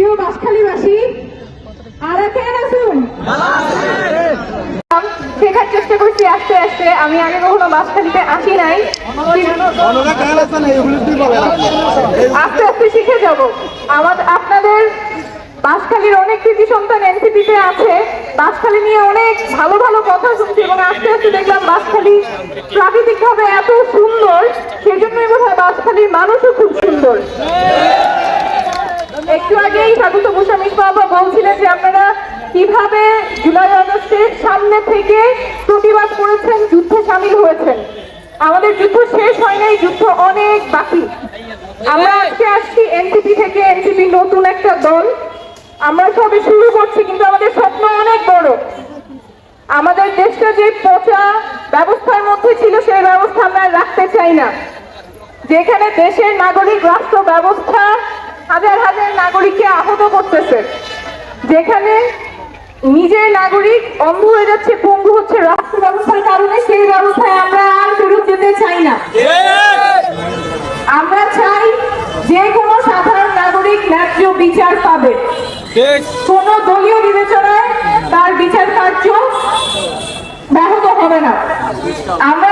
প্রিয় বাসখালীবাসী আর কেন আসুন। শেখার চেষ্টা করছি আস্তে আস্তে। আমি আগে কখনো বাসখালীতে আসি নাই। আস্তে আস্তে শিখে যাব। আমাদের আপনাদের বাসখালীর অনেক কৃতি সন্তান এনসিপিতে আছে। বাসখালী নিয়ে অনেক ভালো ভালো কথা শুনছি এবং আস্তে আস্তে দেখলাম বাসখালী প্রাকৃতিকভাবে এত সুন্দর। সেজন্যই বোধ হয় বাসখালীর মানুষও খুব সুন্দর। একটু আগেই স্বাগত গোস্বামী বাবা বলছিলেন যে আপনারা কীভাবে জুলাই আগস্টের সামনে থেকে প্রতিবাদ করেছেন, যুদ্ধে সামিল হয়েছেন। আমাদের যুদ্ধ শেষ হয় নাই যুদ্ধ অনেক বাকি। আমরা আজকে আসছি এনসিপি থেকে এনসিপি নতুন একটা দল। আমরা সবে শুরু করছি, কিন্তু আমাদের স্বপ্ন অনেক বড়। আমাদের দেশটা যে পচা ব্যবস্থার মধ্যে ছিল, সেই ব্যবস্থা আমরা রাখতে চাই না। যেখানে দেশের নাগরিক রাষ্ট্র ব্যবস্থা হাজার হাজার নাগরিককে আহত করতেছে। যেখানে নিজের নাগরিক অন্ধ হয়ে যাচ্ছে, পঙ্গু হচ্ছে রাষ্ট্র ব্যবস্থার কারণে সেই ব্যবস্থায় আমরা আর ফেরত যেতে চাই না। আমরা চাই যে কোনো সাধারণ নাগরিক ন্যায্য বিচার পাবে। কোন দলীয় বিবেচনায় তার বিচার কার্য ব্যাহত হবে না। আমরা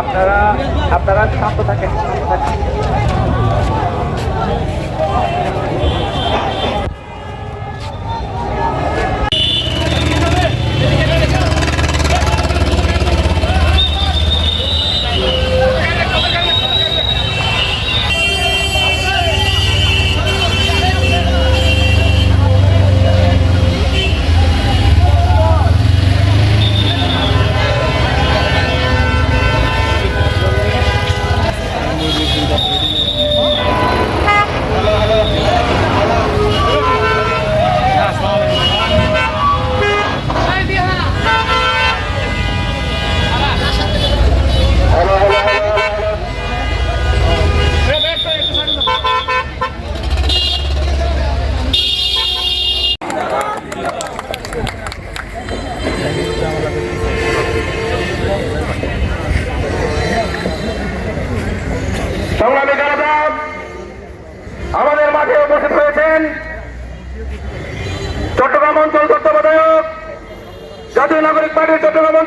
আপনারা আপনারা শান্ত থাকেন শান্ত থাকেন সংগ্রামী জনতা আমাদের মাঠে উপস্থিত হয়েছেন চট্টগ্রাম অঞ্চল তত্ত্বাবধায়ক জাতীয় নাগরিক পার্টির চট্টগ্রাম